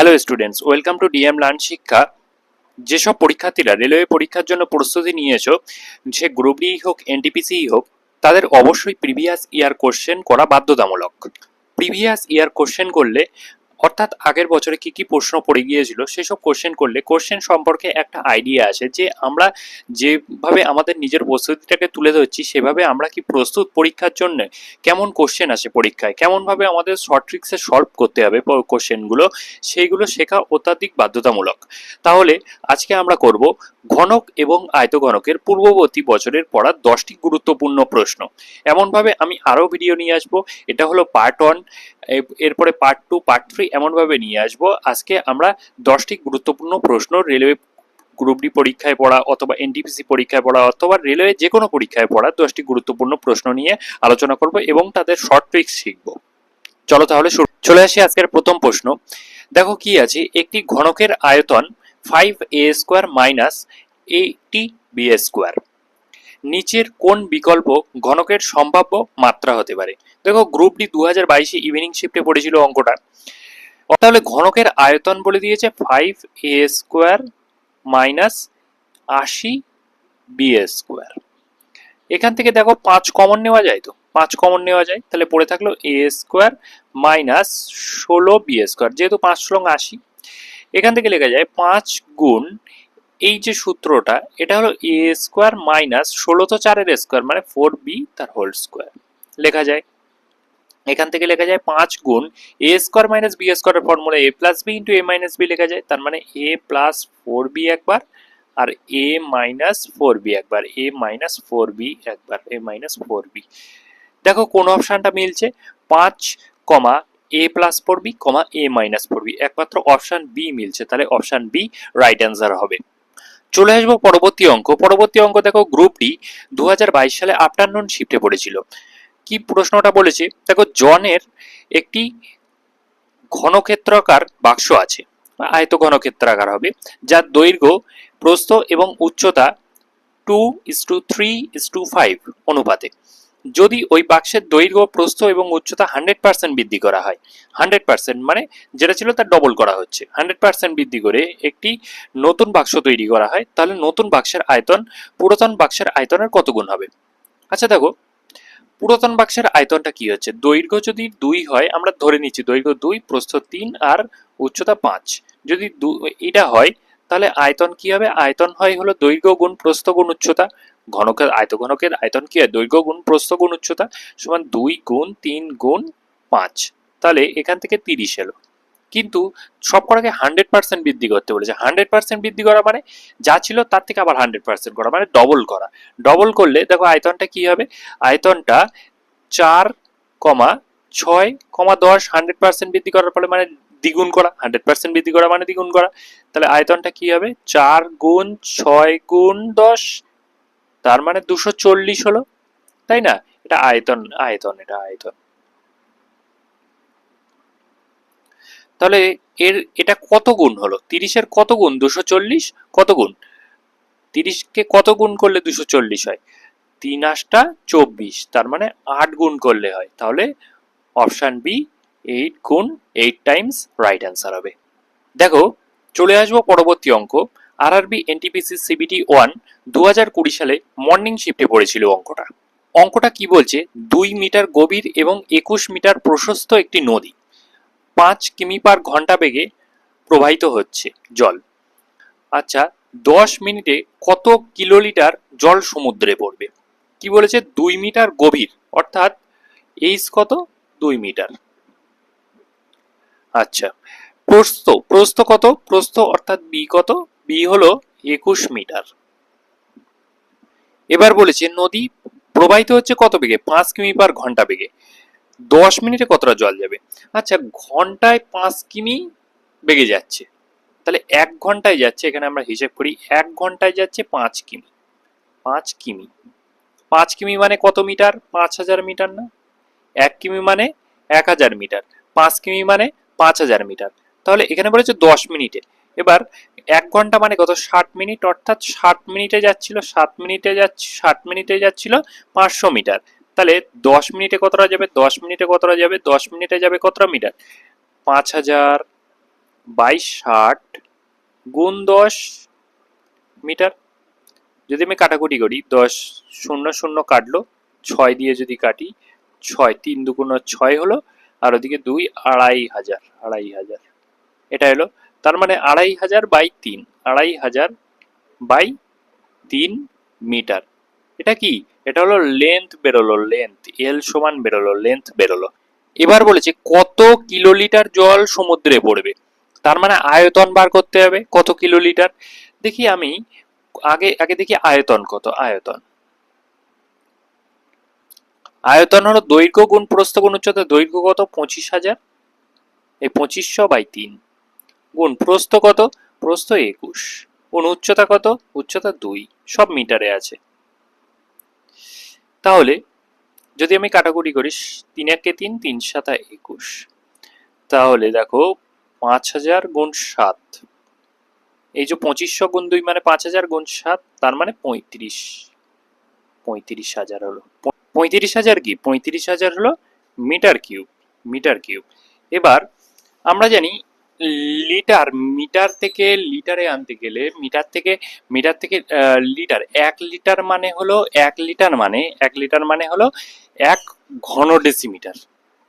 Hello students welcome to DM learn শিক্ষা যেসব পরীক্ষার্থীরা রেলওয়ে পরীক্ষার জন্য প্রস্তুতি নিয়েছো, সে গ্রুপ ডি হোক এনটিপিসি হোক, তাদের অবশ্যই প্রিভিয়াস ইয়ার কোশ্চেন করা বাধ্যতামূলক। প্রিভিয়াস ইয়ার কোশ্চেন করলে অর্থাৎ আগের বছরে কি কি প্রশ্ন পড়ে গিয়েছিল, সেসব কোশ্চেন করলে কোশ্চেন সম্পর্কে একটা আইডিয়া আসে যে আমরা যেভাবে আমাদের নিজের প্রস্তুতিটাকে তুলে ধরছি, সেভাবে আমরা কি প্রস্তুত পরীক্ষার জন্য কেমন কোশ্চেন আসে পরীক্ষায়, কেমনভাবে আমাদের শর্ট ট্রিক্সে সলভ করতে হবে কোশ্চেনগুলো সেইগুলো শেখা অত্যাধিক বাধ্যতামূলক। তাহলে আজকে আমরা করব ঘনক এবং আয়তঘনকের পূর্ববর্তী বছরের পড়া দশটি গুরুত্বপূর্ণ প্রশ্ন। এমনভাবে আমি আরও ভিডিও নিয়ে আসব, এটা হলো পার্ট ওয়ান এরপরে পার্ট টু পার্ট থ্রি এমনভাবে নিয়ে আসব, আজকে আমরা দশটি গুরুত্বপূর্ণ প্রশ্ন রেলওয়ে গ্রুপ ডি পরীক্ষায় পড়া অথবা এনটিপিসি পরীক্ষায় পড়া অথবা রেলওয়ে যে কোনো পরীক্ষায় পড়া দশটি গুরুত্বপূর্ণ প্রশ্ন নিয়ে আলোচনা করব এবং তাদের শর্ট ট্রিক্স শিখব। চলো তাহলে চলে আসি আজকের প্রথম প্রশ্ন। দেখো কি আছে, একটি ঘনকের আয়তন five a square minus eighty b square নিচের কোন বিকল্প ঘনকের সম্ভাব্য মাত্রা হতে পারে? দেখো গ্রুপ ডি দু হাজার বাইশে ইভিনিং শিফটে পড়েছিল অঙ্কটা। তাহলে ঘনকের আয়তন বলে দিয়েছে ফাইভ এ স্কোয়ার মাইনাস আশি বি স্কোয়ার এখান থেকে দেখো পাঁচ কমন নেওয়া যায় তো? পাঁচ কমন নেওয়া যায়। তাহলে পড়ে থাকল এ স্কোয়ার মাইনাস ষোলো বি স্কোয়ার যেহেতু পাঁচ লং আশি। এখান থেকে লেখা যায় পাঁচ গুণ এই যে সূত্রটা, এটা হলো এ স্কোয়ার মাইনাস ষোলো তো চারের স্কোয়ার মানে ফোর বি তার হোল স্কোয়ার লেখা যায়। এখান থেকে লেখা যায় পাঁচ গুণ এ স্কোয়ার মাইনাস বি স্কোয়ারের formula a plus b into a minus b লেখা যায়, তার মানে এ প্লাস ফোর বি একবার আর এ মাইনাস ফোর বি একবার এ মাইনাস ফোর বি একবার এ মাইনাস ফোর বি দেখো কোন অপশানটা মিলছে, পাঁচ comma a plus four b comma a minus four b একমাত্র অপশান বি মিলছে, তাহলে অপশান বি রাইট অ্যান্সার হবে। চলে আসব পরবর্তী অঙ্ক পরবর্তী অঙ্ক দেখো গ্রুপ ডি দু সালে আফটারনুন শিফটে পড়েছিল। কি প্রশ্নটা বলেছে? দেখো, জনের একটি ঘনক্ষেত্রাকার বাক্স আছে আয়ত ঘনক্ষেত্রাকার হবে, যার দৈর্ঘ্য প্রস্থ এবং উচ্চতা two is to three is to five অনুপাতে। যদি ওই বাক্সের দৈর্ঘ্য, প্রস্থ এবং উচ্চতা হান্ড্রেড পার্সেন্ট বৃদ্ধি করা হয় হান্ড্রেড পার্সেন্ট মানে যেটা ছিল তার ডবল করা হচ্ছে। হান্ড্রেড পার্সেন্ট বৃদ্ধি করে একটি নতুন বাক্স তৈরি করা হয়, তাহলে নতুন বাক্সের আয়তন, পুরাতন বাক্সের আয়তনের কত গুণ হবে? আচ্ছা দেখো পুরাতন বাক্সের আয়তনটা কি হচ্ছে? দৈর্ঘ্য যদি দুই হয়, আমরা ধরে নিচ্ছি দৈর্ঘ্য দুই, প্রস্থ তিন আর উচ্চতা পাঁচ। যদি এটা হয়, তাহলে আয়তন কি হবে? আয়তন হয় হলো দৈর্ঘ্য গুণ প্রস্থ গুণ উচ্চতা। ঘনকের আয়ত, ঘনকের আয়তন কি হয়? দৈর্ঘ্য গুণ প্রস্থ গুণ উচ্চতা সমান দুই গুণ তিন গুণ পাঁচ। তাহলে এখান থেকে তিরিশ এলো। কিন্তু সব কটাকে হান্ড্রেড পার্সেন্ট বৃদ্ধি করতে বলেছে। হান্ড্রেড পার্সেন্ট বৃদ্ধি করা মানে যা ছিল তার থেকে আবার হান্ড্রেড পার্সেন্ট করা মানে ডবল করা। ডবল করলে দেখো আয়তনটা কি হবে? আয়তনটা চার কমা ছয় কমা দশ হান্ড্রেড পার্সেন্ট বৃদ্ধি করার ফলে মানে দ্বিগুণ করা। হান্ড্রেড পার্সেন্ট বৃদ্ধি করা মানে দ্বিগুণ করা। তাহলে আয়তনটা কি হবে? চার গুণ ছয় গুণ দশ, তার মানে দুশো চল্লিশ হলো। তাই না? এটা আয়তন আয়তন, এটা আয়তন। তাহলে এর, এটা কত গুণ হলো? তিরিশের কত গুণ? দুশো চল্লিশ? কত গুণ? তিরিশকে কত গুণ করলে দুশো চল্লিশ হয়? তিন আটটা চব্বিশ, তার মানে আট গুণ করলে হয়। তাহলে অপশান বি, এইট গুণ, এইট টাইমস রাইট অ্যান্সার হবে। দেখো, চলে আসব পরবর্তী অঙ্ক। আর আরবি এনটিপিসি, সিবিটি ওয়ান দু হাজার কুড়ি সালে মর্নিং শিফটে পড়েছিল অঙ্কটা। অঙ্কটা কি বলছে? দুই মিটার গভীর এবং একুশ মিটার প্রশস্ত একটি নদী। পাঁচ কিমি পার ঘণ্টা বেগে প্রবাহিত হচ্ছে জল। আচ্ছা দশ মিনিটে কত কিলোলিটার জল সমুদ্রে পড়বে? কি বলেছে? দুই মিটার গভীর। অর্থাৎ এইচ কত? দুই মিটার। আচ্ছা প্রস্থ প্রস্থ কত? প্রস্থ অর্থাৎ বি কত? বি হলো একুশ মিটার। এবার বলেছে, নদী প্রবাহিত হচ্ছে কত বেগে? পাঁচ কিমি পার ঘণ্টা বেগে। দশ মিনিটে কতটা জল যাবে? আচ্ছা ঘন্টায় পাঁচ কিমি বেগে যাচ্ছে। তাহলে এক ঘন্টায় যাচ্ছে, এখানে আমরা হিসেব করি, এক ঘন্টায় যাচ্ছে পাঁচ কিমি। পাঁচ কিমি। পাঁচ কিমি মানে কত মিটার? পাঁচ হাজার মিটার না? এক কিমি মানে এক হাজার মিটার। পাঁচ কিমি মানে পাঁচ হাজার মিটার। তাহলে এখানে বলেছে দশ মিনিটে। এবার এক ঘণ্টা মানে কত? ষাট মিনিট, অর্থাৎ ষাট মিনিটে যাচ্ছিল, সাত মিনিটে যাচ্ছে, ষাট মিনিটে যাচ্ছিল পাঁচশো মিটার। তাহলে দশ মিনিটে কতটা যাবে? দশ মিনিটে কতটা যাবে? দশ মিনিটে যাবে কতটা মিটার? পাঁচ হাজার বাই ষাট গুণ দশ মিটার। যদি আমি কাটাকুটি করি, দশ শূন্য শূন্য কাটলো, ছয় দিয়ে যদি কাটি, ছয়, তিন দুগুণ ছয় হলো, আর ওদিকে দুই, আড়াই হাজার আড়াই হাজার। এটা হলো, তার মানে আড়াই হাজার বাই তিন, আড়াই হাজার বাই তিন মিটার। এটা কি? এটা হলো লেন্থ বেরোলো লেন্থ এল সমান বেরোলো লেন্থ বেরোলো। এবার বলেছে কত কিলোলিটার জল সমুদ্রে পড়বে? তার মানে আয়তন বার করতে হবে, কত কিলোলিটার? দেখি আমি আগে আগে দেখি আয়তন কত, আয়তন। আয়তন হলো দৈর্ঘ্য গুণ প্রস্থ গুণ উচ্চতা, দৈর্ঘ্য কত? পঁচিশ হাজার। এই পঁচিশশো বাই তিন। গুণ প্রস্থ কত? প্রস্থ একুশ। গুণ উচ্চতা কত? উচ্চতা দুই। সব মিটারে আছে। তাহলে যদি আমি কাটাকুটি করি, তিন একে তিন তিন সাতা একুশ। তাহলে দেখো, পাঁচ হাজার গুণ সাত। এই যে পঁচিশশো গুণ দুই মানে পাঁচ হাজার গুণ সাত, তার মানে পঁয়ত্রিশ। পঁয়ত্রিশ হাজার হলো। পঁয়ত্রিশ হাজার কি? পঁয়ত্রিশ হাজার হলো মিটার কিউব মিটার কিউব। এবার আমরা জানি লিটার, মিটার থেকে লিটারে আনতে গেলে, মিটার থেকে মিটার থেকে লিটার, এক লিটার মানে হলো, এক লিটার মানে এক লিটার মানে হলো এক ঘন ডেসিমিটার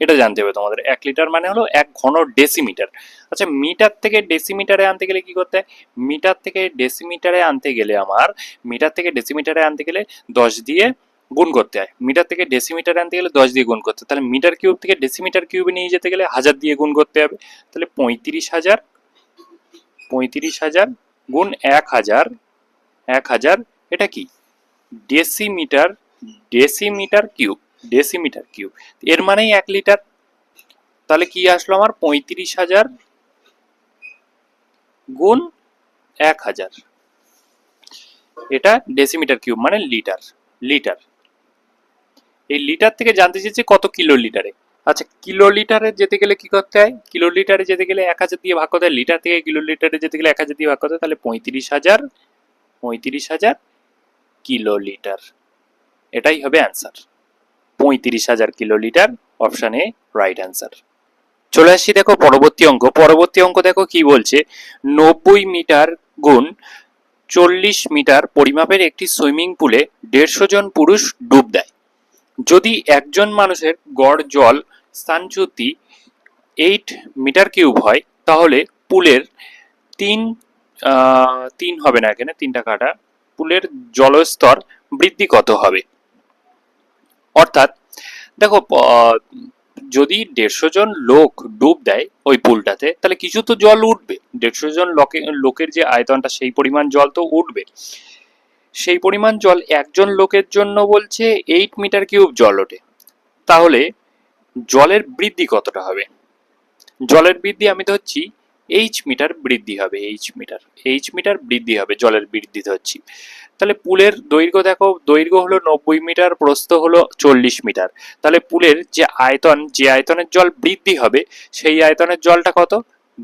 এটা জানতে হবে তোমাদের, এক লিটার মানে হলো এক ঘন ডেসিমিটার আচ্ছা মিটার থেকে ডেসিমিটারে আনতে গেলে কি করতে হয়? মিটার থেকে ডেসিমিটারে আনতে গেলে আমার, মিটার থেকে ডেসিমিটারে আনতে গেলে দশ দিয়ে গুণ করতে হয়। মিটার থেকে ডেসিমিটার আনতে গেলে দশ দিয়ে গুণ করতে হয়। তাহলে মিটার কিউব থেকে ডেসিমিটার কিউবে নিয়ে যেতে গেলে হাজার দিয়ে গুণ করতে হবে। তাহলে পঁয়ত্রিশ হাজার পঁয়ত্রিশ হাজার গুণ এক হাজার এক হাজার এটা কি? Decimetre decimetre cube decimetre cube এর মানেই এক লিটার তাহলে কি আসলো আমার? পঁয়ত্রিশ হাজার গুণ এক হাজার। এটা ডেসিমিটার কিউব মানে লিটার লিটার এই লিটার থেকে জানতে চেয়েছি কত কিলো লিটারে আচ্ছা কিলো লিটারে যেতে গেলে কি করতে হয়? কিলো লিটারে যেতে গেলে এক হাজার দিয়ে ভাগ করতে হয়। লিটার থেকে কিলো লিটারে যেতে গেলে এক হাজার দিয়ে ভাগ করতে হয়, তাহলে পঁয়ত্রিশ হাজার পঁয়ত্রিশ হাজার কিলো লিটার এটাই হবে অ্যান্সার পঁয়ত্রিশ হাজার kilo litre option a right answer চলে আসছি দেখো পরবর্তী অঙ্ক। পরবর্তী অঙ্ক দেখো কি বলছে? নব্বই মিটার গুণ চল্লিশ মিটার পরিমাপের একটি সুইমিং পুলে দেড়শো জন পুরুষ ডুব দেয়। যদি একজন মানুষের গড় জল স্থানচ্যুতি এইট মিটার কিউব হয়, তাহলে পুলের তিন তিন হবে না এখানে, তিনটা কাটা, পুলের জলস্তর বৃদ্ধি কত হবে? অর্থাৎ, দেখো যদি দেড়শো জন লোক ডুব দেয় ওই পুলটাতে, তাহলে কিছু তো জল উঠবে। দেড়শো জন লোকে, লোকের যে আয়তনটা, সেই পরিমাণ জল তো উঠবে। সেই পরিমাণ জল একজন লোকের জন্য বলছে এইট মিটার কিউব জল ওঠে। তাহলে জলের বৃদ্ধি কতটা হবে? জলের বৃদ্ধি আমি ধরছি এইচ মিটার বৃদ্ধি হবে এইচ মিটার এইচ মিটার বৃদ্ধি হবে জলের বৃদ্ধি ধরছি। তাহলে পুলের দৈর্ঘ্য দেখো, দৈর্ঘ্য হলো নব্বই মিটার প্রস্থ হলো চল্লিশ মিটার তাহলে পুলের যে আয়তন, যে আয়তনের জল বৃদ্ধি হবে, সেই আয়তনের জলটা কত?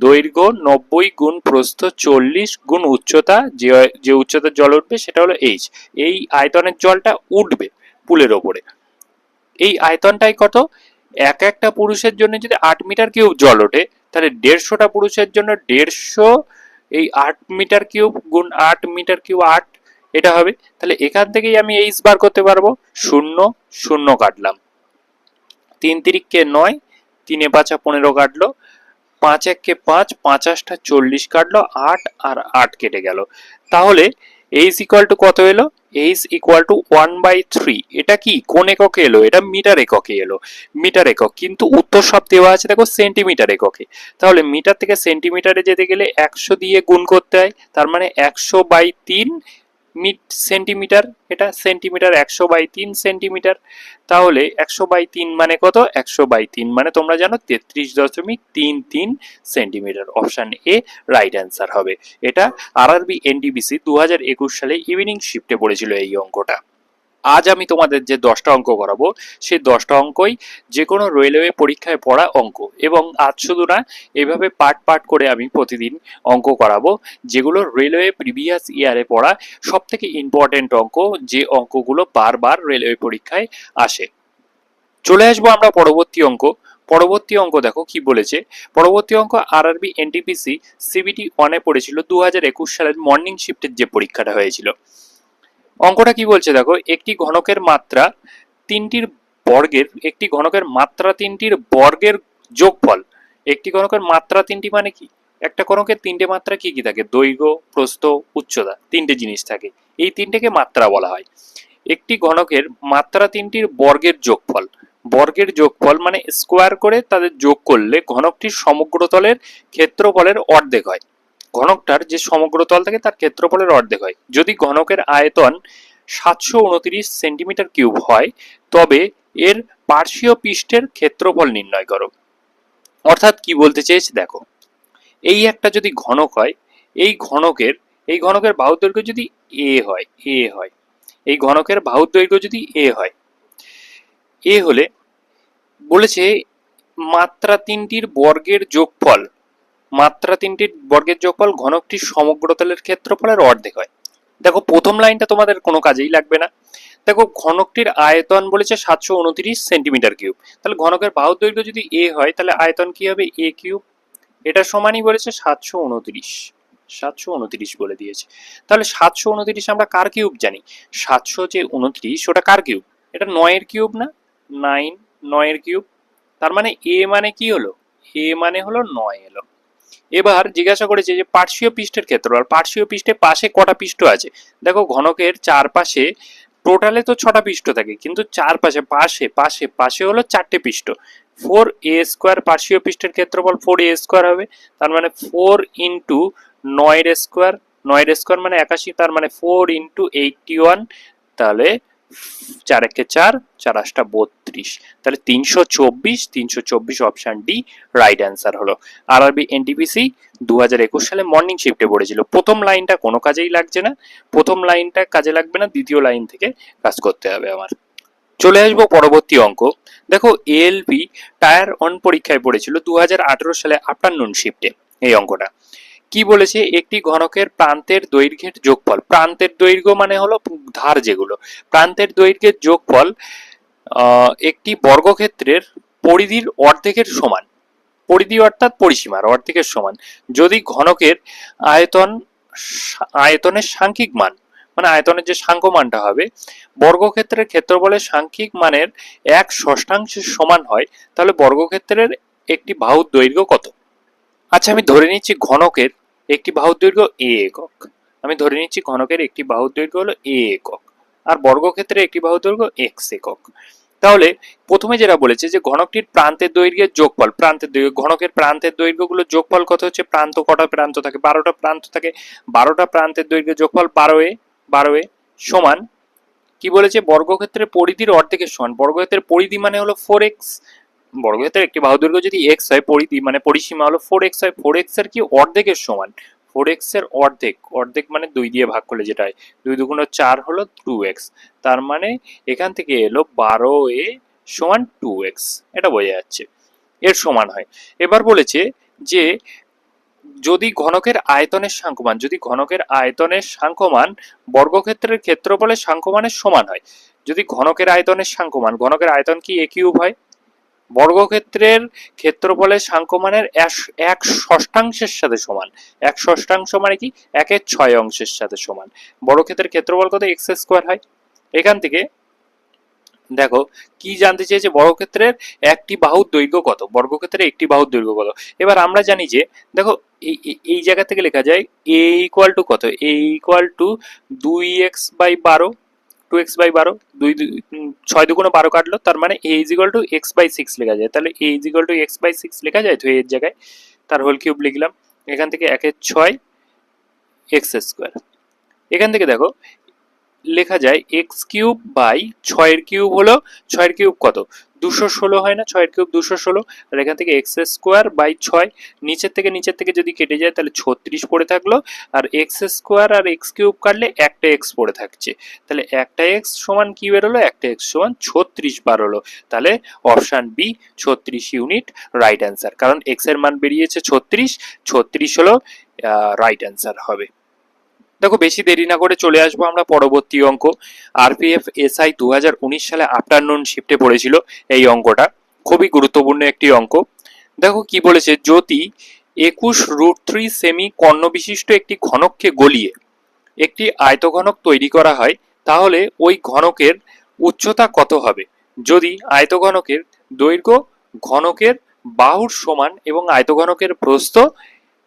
দৈর্ঘ্য নব্বই গুণ প্রস্থ চল্লিশ গুণ উচ্চতা যে যে উচ্চতার জল উঠবে সেটা হলো এইচ এই আয়তনের জলটা উঠবে পুলের ওপরে। এই আয়তনটাই কত? এক একটা পুরুষের জন্য যদি আট মিটার কিউব জল ওঠে, তাহলে দেড়শোটা পুরুষের জন্য দেড়শো এই আট মিটার কিউব গুণ আট মিটার কিউব আট এটা হবে। তাহলে এখান থেকেই আমি এইচ বার করতে পারব। শূন্য শূন্য কাটলাম। তিন তিরিককে নয়, তিনে পাঁচা পনেরো কাটলো। পাঁচ এককে পাঁচ পাঁচ আটটা চল্লিশ কাটলো, আট আর আট কেটে গেল। তাহলে এইচ ইকুয়াল টু কত এলো? H equal to one by three এটা কি? কোন এককে এলো? এটা মিটার এককে এলো। মিটার একক। কিন্তু উত্তর সব দেওয়া আছে, দেখো সেন্টিমিটার এককে। তাহলে মিটার থেকে সেন্টিমিটারে যেতে গেলে একশো দিয়ে গুণ করতে হয়। তার মানে একশো বাই তিন মিট সেন্টিমিটার, এটা সেন্টিমিটার একশো বাই তিন সেন্টিমিটার, তাহলে একশো বাই তিন মানে কত? একশো বাই তিন মানে তোমরা জানো তেত্রিশ দশমিক তিন তিন centimetre. Option a right answer হবে। এটা আরআরবি এনটিবিসি দু হাজার একুশ সালে ইভিনিং শিফটে পড়েছিল এই অঙ্কটা। আজ আমি তোমাদের যে দশটা অঙ্ক করাবো, সেই দশটা অঙ্কই যে কোনো রেলওয়ে পরীক্ষায় পড়া অঙ্ক। এবং আজ শুধু না, এভাবে পার্ট পার্ট করে আমি প্রতিদিন অঙ্ক করাবো, যেগুলো রেলওয়ে প্রিভিয়াস ইয়ারে পড়া সব থেকে ইম্পর্টেন্ট অঙ্ক, যে অঙ্কগুলো বারবার রেলওয়ে পরীক্ষায় আসে। চলে আসব আমরা পরবর্তী অঙ্ক। পরবর্তী অঙ্ক দেখো কি বলেছে। পরবর্তী অঙ্ক আরআরবি এনটিপিসি সিবিটি ওয়ানে পড়েছিল দু হাজার একুশ সালের মর্নিং শিফটের যে পরীক্ষাটা হয়েছিল। অঙ্কটা কি বলছে দেখো, একটি ঘনকের মাত্রা তিনটির বর্গের, একটি ঘনকের মাত্রা তিনটির বর্গের যোগফল, একটি ঘনকের মাত্রা তিনটি মানে কি? একটা ঘনকের তিনটে মাত্রা কি কি থাকে? দৈর্ঘ্য, প্রস্থ, উচ্চতা, তিনটে জিনিস থাকে। এই তিনটেকে মাত্রা বলা হয়। একটি ঘনকের মাত্রা তিনটির বর্গের যোগফল বর্গের যোগফল মানে স্কোয়ার করে তাদের যোগ করলে ঘনকটির সমগ্রতলের ক্ষেত্রফলের অর্ধেক হয়। ঘনকটার যে সমগ্র তল থাকে তার ক্ষেত্রফলের অর্ধেক হয়। যদি ঘনকের আয়তন সাতশো উনত্রিশ সেন্টিমিটার কিউব হয়, তবে এর পার্শ্বীয় পৃষ্ঠের ক্ষেত্রফল নির্ণয় করো। অর্থাৎ কি বলতে চেয়েছে দেখো, এই একটা যদি ঘনক হয়, এই ঘনকের এই ঘনকের বাহুর দৈর্ঘ্য যদি এ হয় এ হয়, এই ঘনকের বাহুর দৈর্ঘ্য যদি এ হয়, এ হলে বলেছে মাত্রা তিনটির বর্গের যোগফল মাত্রা তিনটির বর্গের যোগফল ঘনকটির সমগ্রতলের ক্ষেত্রফলের অর্ধেক হয়। দেখো, প্রথম লাইনটা তোমাদের কোনো কাজেই লাগবে না। দেখো, ঘনকটির আয়তন বলেছে সাতশো উনত্রিশ সেন্টিমিটার কিউব। তাহলে ঘনকের বাহুর দৈর্ঘ্য যদি এ হয়, তাহলে আয়তন কি হবে? A cube. এটা সমানই বলেছে সাতশো উনত্রিশ। সাতশো উনত্রিশ বলে দিয়েছে। তাহলে সাতশো উনত্রিশ আমরা কার কিউব জানি? সাতশো যে উনত্রিশ, ওটা কার কিউব? এটা নয়ের কিউব না? নাইন, নয়ের কিউব। তার মানে এ মানে কি হলো? এ মানে হলো নয় এলো। এবার জিজ্ঞাসা করেছে যে পার্শ্বীয় পৃষ্ঠের ক্ষেত্র, আর পার্শ্বীয় পৃষ্ঠে পাশে কটা পৃষ্ঠ আছে? দেখো, ঘনকের চারপাশে টোটালে তো ছটা পৃষ্ঠ থাকে, কিন্তু চারপাশে, পাশে পাশে পাশে হলো চারটে পৃষ্ঠ। ফোর এ স্কোয়ার পার্শ্বীয় পৃষ্ঠের ক্ষেত্রফল ফোর এ স্কোয়ার হবে, তার মানে ফোর ইন্টু নয়ের স্কোয়ার নয়ের স্কোয়ার মানে একাশি, তার মানে ফোর ইন্টু এইটটি ওয়ান, তাহলে চার একে চার চার আটটা বত্রিশ তাহলে তিনশো চব্বিশ তিনশো চব্বিশ অপশান ডি রাইট অ্যান্সার হলো। আর আরবি এনটিপিসি দু হাজার একুশ সালে মর্নিং শিফটে পড়েছিল। প্রথম লাইনটা কোনো কাজেই লাগছে না। প্রথম লাইনটা কাজে লাগবে না, দ্বিতীয় লাইন থেকে কাজ করতে হবে আমার। চলে আসব পরবর্তী অঙ্ক। দেখো এএলপি টায়ার অন পরীক্ষায় পড়েছিল দু সালে আফটারনুন শিফটে এই অঙ্কটা। কি বলেছে? একটি ঘনকের প্রান্তের দৈর্ঘ্যের যোগফল। প্রান্তের দৈর্ঘ্য মানে হলো ধার যেগুলো। প্রান্তের দৈর্ঘ্যের যোগফল একটি বর্গক্ষেত্রের পরিধির অর্ধেকের সমান। পরিধি অর্থাৎ পরিসীমার অর্ধেকের সমান। যদি ঘনকের আয়তন আয়তনের সাংখ্যিক মান মানে আয়তনের যে সাংখ্য মানটা হবে, বর্গক্ষেত্রের ক্ষেত্রফলের সাংখ্যিক মানের এক ষষ্ঠাংশের সমান হয়, তাহলে বর্গক্ষেত্রের একটি বাহুর দৈর্ঘ্য কত? আচ্ছা আমি ধরে নিচ্ছি ঘনকের একটি বাহুর দৈর্ঘ্য এ একক। আমি ধরে নিচ্ছি ঘনকের একটি বাহুর দৈর্ঘ্য হলো এ একক। আর বর্গক্ষেত্রে একটি বাহুর দৈর্ঘ্য এক্স একক। তাহলে প্রথমে যেটা বলেছে যে ঘনকটির প্রান্তের দৈর্ঘ্যের যোগফল, প্রান্তের দৈর্ঘ্য, ঘনকের প্রান্তের দৈর্ঘ্যগুলো যোগফল কত হচ্ছে? প্রান্ত কটা প্রান্ত থাকে? বারোটা প্রান্ত থাকে। বারোটা প্রান্তের দৈর্ঘ্যের যোগফল বারো এ বারো এ সমান কি বলেছে? বর্গক্ষেত্রের পরিধির অর্ধেকের সমান। বর্গক্ষেত্রের পরিধি মানে হলো ফোর এক্স বর্গক্ষেত্রের একটি বাহু দৈর্ঘ্য যদি এক্স হয়, পরিধি মানে পরিসীমা হলো ফোর এক্স হয়। ফোর এক্সের কি? অর্ধেকের সমান। ফোর এক্সের অর্ধেক অর্ধেক মানে দুই দিয়ে ভাগ করলে যেটা হয়, দুই দুগুণ চার হলো টু এক্স তার মানে এখান থেকে এলো বারো এ সমান টু এক্স এটা বোঝা যাচ্ছে, এর সমান হয়। এবার বলেছে যে যদি ঘনকের আয়তনের সাংখ্যমান যদি ঘনকের আয়তনের সাংখ্যমান বর্গক্ষেত্রের ক্ষেত্রফলের সাংখ্যমানের সমান হয়, যদি ঘনকের আয়তনের সাংখ্যমান ঘনকের আয়তন কি এ কিউব হয়? বর্গক্ষেত্রের ক্ষেত্রফলের সাংখ্যমানের এক- ষষ্ঠাংশের সাথে সমান। এক ষষ্ঠাংশ মানে কি? একের ছয় অংশের সাথে সমান। বর্গক্ষেত্রের ক্ষেত্রফল কত? এক্স স্কোয়ার হয়। এখান থেকে দেখো, কি জানতে চেয়েছে? বর্গক্ষেত্রের একটি বাহুর দৈর্ঘ্য কত? বর্গক্ষেত্রের একটি বাহুর দৈর্ঘ্য কত? এবার আমরা জানি যে, দেখো, এই- এই জায়গা থেকে লেখা যায় এ ইকুয়াল টু কত? এ ইকুয়াল টু দুই এক্স বাই বারো টু এক্স বাই বারো দুই ছয় দুগুণে বারো কাটলো, তার মানে a is equal to x by six লেখা যায়। তাহলে a is equal to x by six লেখা যায় তো এর জায়গায়? তার হোল কিউব লিখলাম। এখান থেকে একের ছয় এক্স স্কোয়ার এখান থেকে দেখো লেখা যায় এক্স কিউব বাই ছয়ের কিউব হলো, ছয়ের কিউব কত? দুশো ষোলো হয় না? ছয়ের কিউব দুশো ষোলো। আর এখান থেকে এক্স স্কোয়ার বাই ছয়। নিচের থেকে নিচের থেকে যদি কেটে যায়, তাহলে ছত্রিশ পড়ে থাকল। আর এক্স স্কোয়ার আর এক্স কিউব কাটলে একটা এক্স পড়ে থাকছে। তাহলে একটা এক্স সমান কি বেরোলো? একটা এক্স সমান ছত্রিশ বার হলো তাহলে অপশান বি, ছত্রিশ ইউনিট রাইট অ্যান্সার। কারণ এক্সের মান বেরিয়েছে ছত্রিশ ছত্রিশ হলো রাইট অ্যান্সার হবে। দেখো, বেশি দেরি না করে চলে আসব আমরা পরবর্তী অঙ্ক। আরপিএফ এসআই দু হাজার উনিশ সালে আফটারনুন শিফটে পড়েছিল এই অঙ্কটা। খুবই গুরুত্বপূর্ণ একটি অঙ্ক। দেখো, কি বলেছে? যদি একুশ রুট থ্রি সেমি কর্ণ বিশিষ্ট একটি ঘনককে গলিয়ে একটি আয়তঘনক তৈরি করা হয়, তাহলে ওই ঘনকের উচ্চতা কত হবে? যদি আয়তঘনকের দৈর্ঘ্য ঘনকের বাহুর সমান এবং আয়তঘনকের প্রস্থ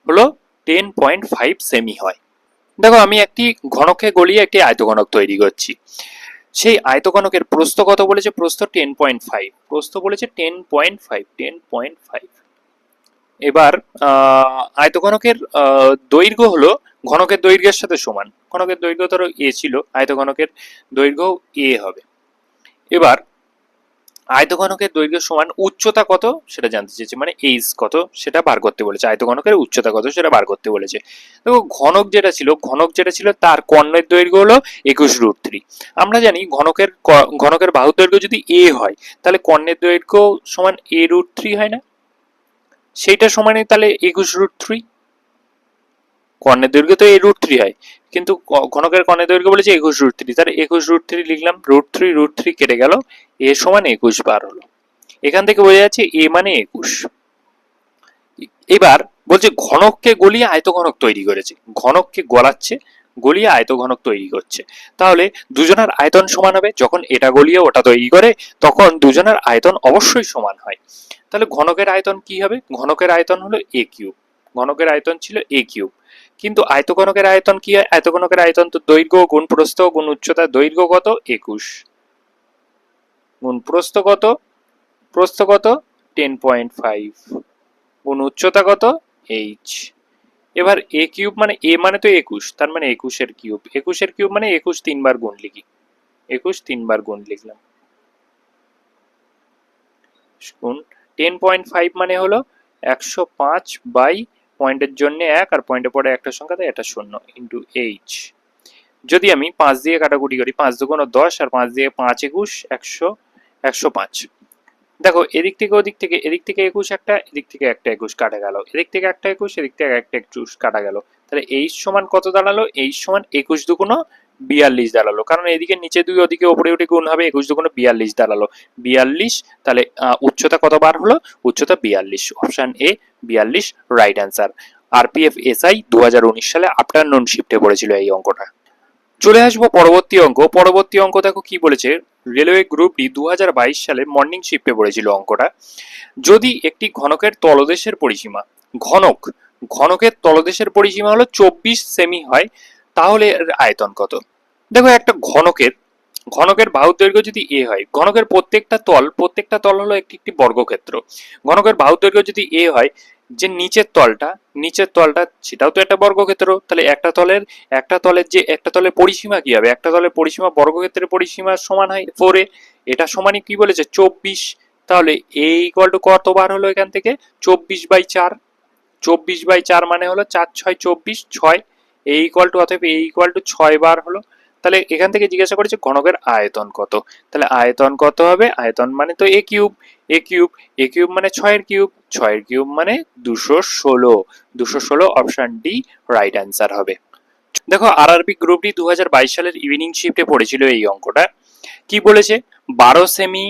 হলো টেন পয়েন্ট ফাইভ সেমি হয়। দেখো, আমি একটি ঘনকে গলিয়ে একটি আয়তঘনক তৈরি করছি। সেই আয়তঘনকের প্রস্থ কত বলেছে? প্রস্থ টেন পয়েন্ট ফাইভ প্রস্থ বলেছে ten point five ten point five এবার আয়তঘনকের দৈর্ঘ্য হলো ঘনকের দৈর্ঘ্যের সাথে সমান। ঘনকের দৈর্ঘ্য ধরো এ ছিল, আয়তঘনকের দৈর্ঘ্য এ হবে। এবার আয়তঘনকের দৈর্ঘ্য সমান উচ্চতা কত সেটা জানতে চেয়েছে মানে এইচ কত সেটা বার করতে বলেছে। আয়তঘনকের উচ্চতা কত সেটা বার করতে বলেছে। দেখো, ঘনক যেটা ছিল, ঘনক যেটা ছিল তার কর্ণের দৈর্ঘ্য হলো একুশ রুট থ্রি আমরা জানি ঘনকের ঘনকের বাহুর দৈর্ঘ্য যদি এ হয়, তাহলে কর্ণের দৈর্ঘ্য সমান এ রুট থ্রি হয় না? সেইটা সমানই তাহলে একুশ রুট থ্রি কর্ণের দৈর্ঘ্য তো এ রুট থ্রি হয়। কিন্তু ঘনকের কর্ণের দৈর্ঘ্য বলেছে একুশ রুট থ্রি তাহলে একুশ রুট থ্রি লিখলাম রুট থ্রি রুট থ্রি কেটে গেল, এ সমান একুশ বার হলো। এখান থেকে বোঝা যাচ্ছে এ মানে একুশ। এবার বলছে ঘনককে গলিয়ে আয়তঘনক তৈরি করেছে। ঘনককে গলাচ্ছে, গলিয়ে আয়তঘনক তৈরি করছে। তাহলে দুজনের আয়তন সমান হবে, যখন এটা গলিয়ে ওটা তৈরি করে, তখন দুজনের আয়তন অবশ্যই সমান হয়। তাহলে ঘনকের আয়তন কি হবে? ঘনকের আয়তন হলো এ কিউব ঘনকের আয়তন ছিল এ কিউব কিন্তু আয়তঘনকের আয়তন কি হয়? আয়তঘনকের আয়তন তো দৈর্ঘ্য গুণ প্রস্থ গুণ উচ্চতা দৈর্ঘ্য কত? একুশ। গুণ প্রস্থ কত? প্রস্থ কত? Ten point five. গুণ উচ্চতা কত? এইচ। এবার এ কিউব মানে এ মানে তো একুশ, তার মানে একুশের কিউব। একুশের কিউব মানে একুশ তিনবার গুণ লিখি। একুশ তিনবার গুণ লিখলাম। গুণ, টেন পয়েন্ট ফাইভ মানে হলো একশো পাঁচ বাই পয়েন্টের জন্য এক আর পয়েন্টের পরে একটা সংখ্যা দেয়, এটা শূন্য ইন্টু এইচ যদি আমি পাঁচ দিয়ে কাটাকুটি করি, পাঁচ দুগুণ দশ আর পাঁচ দিয়ে পাঁচ একুশ, একশো একশো পাঁচ। দেখো, এদিক থেকে ওদিক থেকে, এদিক থেকে একুশ একটা, এদিক থেকে একটা একুশ কাটা গেল। এদিক থেকে একটা একুশ, এদিক থেকে একটা একুশ কাটা গেল। তাহলে এইচ সমান কত দাঁড়াল? এইচ সমান একুশ দুগুণ বিয়াল্লিশ দাঁড়াল কারণ এদিকে নিচে দুই, ওদিকে ওপরে উঠে গুণ হবে একুশ দুগুণ বিয়াল্লিশ দাঁড়াল বিয়াল্লিশ, তাহলে উচ্চতা কত বার হলো? উচ্চতা বিয়াল্লিশ। অপশন এ, বিয়াল্লিশ রাইট অ্যান্সার আরপিএফ এসআই দু হাজার উনিশ সালে আফটারনুন শিফটে পড়েছিল এই অঙ্কটা। চলে আসব পরবর্তী অঙ্ক। পরবর্তী অঙ্ক দেখো কি বলেছে? রেলওয়ে গ্রুপ ডি দু সালে মর্নিং শিফটে পড়েছিল অঙ্কটা। যদি একটি ঘনকের তলদেশের পরিসীমা, ঘনক, ঘনকের তলদেশের পরিসীমা হলো চব্বিশ সেমি হয়, তাহলে এর আয়তন কত? দেখো, একটা ঘনকের ঘনকের বাহুর দৈর্ঘ্য যদি এ হয়, ঘনকের প্রত্যেকটা তল প্রত্যেকটা তল হলো একটি একটি বর্গক্ষেত্র। ঘনকের বাহুর দৈর্ঘ্য যদি এ হয়, যে নিচের তলটা নিচের তলটা সেটাও তো একটা বর্গক্ষেত্র, তাহলে একটা তলের একটা তলের যে, একটা তলের পরিসীমা কি হবে? একটা তলের পরিসীমা বর্গক্ষেত্রের পরিসীমা সমান হয় ফোরে এটা সমানই কি বলেছে? চব্বিশ। তাহলে এ ইকুয়াল টু কত বার হলো এখান থেকে? চব্বিশ বাই চার। চব্বিশ বাই চার মানে হলো চার, ছয়, চব্বিশ, ছয়। এ ইকুয়াল টু অতএব এ ইকুয়াল টু ছয় বার হলো। তাহলে এখান থেকে জিজ্ঞাসা করেছে ঘনকের আয়তন কত? তাহলে আয়তন কত হবে? আয়তন মানে তো a cube a cube a cube মানে ছয়ের কিউব ছয়ের কিউব মানে দুশো ষোলো দুশো ষোলো অপশন ডি রাইট অ্যান্সার হবে। দেখো আরআরবি গ্রুপ ডি দু সালের ইভিনিং শিফটে পড়েছিল এই অঙ্কটা। কি বলেছে? বারো সেমি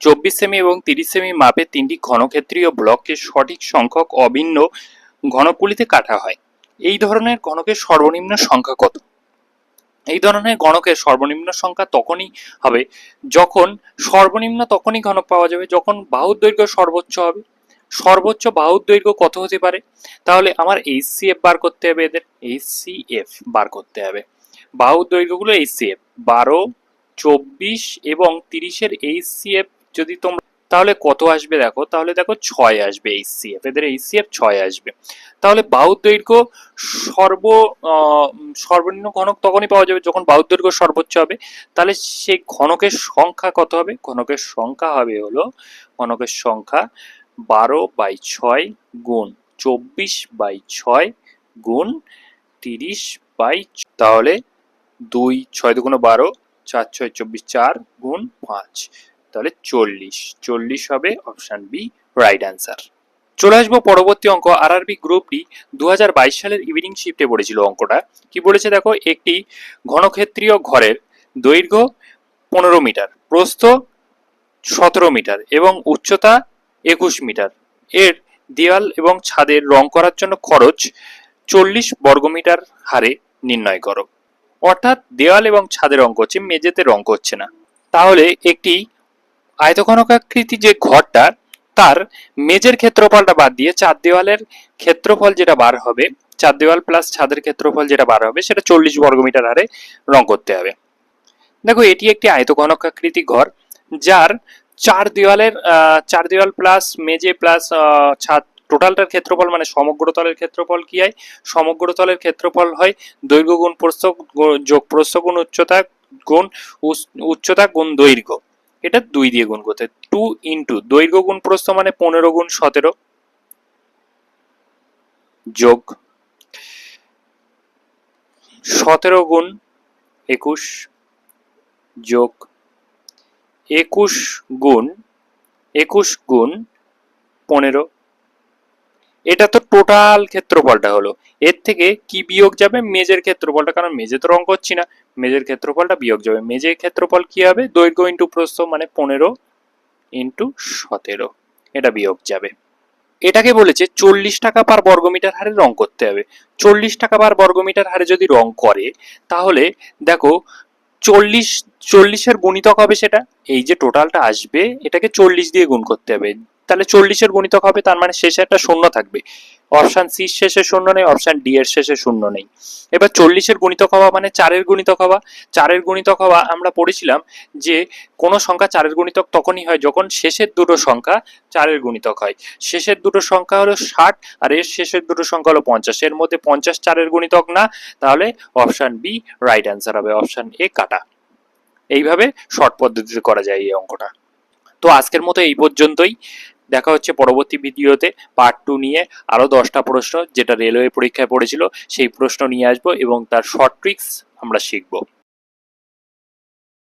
চব্বিশ সেমি এবং তিরিশ সেমি মাপের তিনটি ঘনক্ষেত্রীয় ব্লককে সঠিক সংখ্যক অভিন্ন ঘনকগুলিতে কাটা হয়। এই ধরনের ঘনকের সর্বনিম্ন সংখ্যা কত? এই ধরনের গণকের সর্বনিম্ন সংখ্যা তখনই হবে যখন সর্বনিম্ন তখনই ঘনক পাওয়া যাবে, যখন বাহুর দৈর্ঘ্য সর্বোচ্চ হবে। সর্বোচ্চ বাহুর দৈর্ঘ্য কত হতে পারে? তাহলে আমার এইচ বার করতে হবে এদের। এইচ বার করতে হবে। বাহুর দৈর্ঘ্যগুলো এইচ সি এফ বারো, চব্বিশ এবং তিরিশের এইচ সি এফ যদি তোমরা তাহলে কত আসবে দেখো? তাহলে দেখো ছয় আসবে এইচ সি এফ এদের এইচ সি এফ ছয় আসবে। তাহলে বাহুর দৈর্ঘ্য সর্ব সর্বনিম্ন ঘনক তখনই পাওয়া যাবে যখন বাহুর দৈর্ঘ্য সর্বোচ্চ হবে। তাহলে সেই ঘনকের সংখ্যা কত হবে? ঘনকের সংখ্যা হবে হলো, ঘনকের সংখ্যা বারো বাই ছয় গুণ চব্বিশ বাই ছয় গুণ তিরিশ বাই তাহলে দুই ছয় দুগুণ বারো, চার ছয় চব্বিশ চার গুণ পাঁচ, তাহলে চল্লিশ। চল্লিশ হবে অপশান বি রাইট অ্যান্সার চলে আসব পরবর্তী অঙ্ক আরআরবি গ্রুপ ডি দু সালের ইভিনিং শিফটে পড়েছিল অঙ্কটা। কি বলেছে দেখো? একটি ঘনক্ষেত্রীয় ঘরের দৈর্ঘ্য পনেরো মিটার, প্রস্থ সতেরো মিটার এবং উচ্চতা একুশ মিটার। এর দেওয়াল এবং ছাদের রং করার জন্য খরচ চল্লিশ বর্গমিটার হারে নির্ণয় করো। অর্থাৎ দেওয়াল এবং ছাদে রং করছে মেঝেতে রং করছে না। তাহলে একটি আয়তঘনকাকৃতি যে ঘরটা তার মেজের ক্ষেত্রফলটা বাদ দিয়ে চার দেওয়ালের ক্ষেত্রফল যেটা বার হবে, চার দেওয়াল প্লাস ছাদের ক্ষেত্রফল যেটা বার হবে, সেটা চল্লিশ বর্গমিটার হারে রং করতে হবে। দেখো, এটি একটি আয়তঘনকাকৃতি ঘর, যার চার দেওয়ালের চার দেওয়াল প্লাস মেজে প্লাস ছাদ, টোটালটার ক্ষেত্রফল মানে সমগ্র তলের ক্ষেত্রফল কি হয়? সমগ্র তলের ক্ষেত্রফল হয় দৈর্ঘ্য গুণ প্রস্থ, যোগ প্রস্থ গুণ উচ্চতা গুণ উচ্চতা গুণ দৈর্ঘ্য। এটা দুই দিয়ে গুণ করতে টু ইন্টু দৈর্ঘ্য গুণ প্রস্থ মানে পনেরো গুণ সতেরো যোগ সতেরো গুণ একুশ যোগ একুশ গুণ একুশ গুণ পনেরো এটা তো টোটাল ক্ষেত্রফলটা হলো। এর থেকে কি বিয়োগ যাবে? মেজের ক্ষেত্রফলটা, কারণ মেজে তো রং করছি না। মেজের ক্ষেত্রফলটা বিয়োগ যাবে। মেজের ক্ষেত্রফল কি হবে? দৈর্ঘ্য ইন্টু প্রস্থ মানে পনেরো ইন্টু সতেরো। এটা বিয়োগ যাবে। এটাকে বলেছে চল্লিশ টাকা পার বর্গমিটার হারে রং করতে হবে। চল্লিশ টাকা পার বর্গমিটার হারে যদি রং করে, তাহলে দেখো চল্লিশ, চল্লিশের গুণিতক হবে সেটা। এই যে টোটালটা আসবে, এটাকে চল্লিশ দিয়ে গুণ করতে হবে। তাহলে চল্লিশের গুণিতক হবে, তার মানে শেষে একটা শূন্য থাকবে। অপশান সি শেষে শূন্য নেই, অপশান ডি এর শেষে শূন্য নেই। এবার চল্লিশের গুণিতক হওয়া মানে চারের গুণিতক হওয়া। চারের গুণিতক হওয়া আমরা পড়েছিলাম যে, কোনো সংখ্যা চারের গুণিতক তখনই হয় যখন শেষের দুটো সংখ্যা চারের গুণিতক হয়। শেষের দুটো সংখ্যা হলো ষাট আর এর শেষের দুটো সংখ্যা হলো পঞ্চাশ। এর মধ্যে পঞ্চাশ চারের গুণিতক না, তাহলে অপশান বি রাইট অ্যান্সার হবে, অপশান এ কাটা। এইভাবে শর্ট পদ্ধতিতে করা যায় এই অঙ্কটা। তো আজকের মতো এই পর্যন্তই। দেখা হচ্ছে পরবর্তী ভিডিওতে। পার্ট টু নিয়ে আরও দশটা প্রশ্ন, যেটা রেলওয়ে পরীক্ষায় পড়েছিল, সেই প্রশ্ন নিয়ে আসব এবং তার শর্ট ট্রিক্স আমরা শিখব।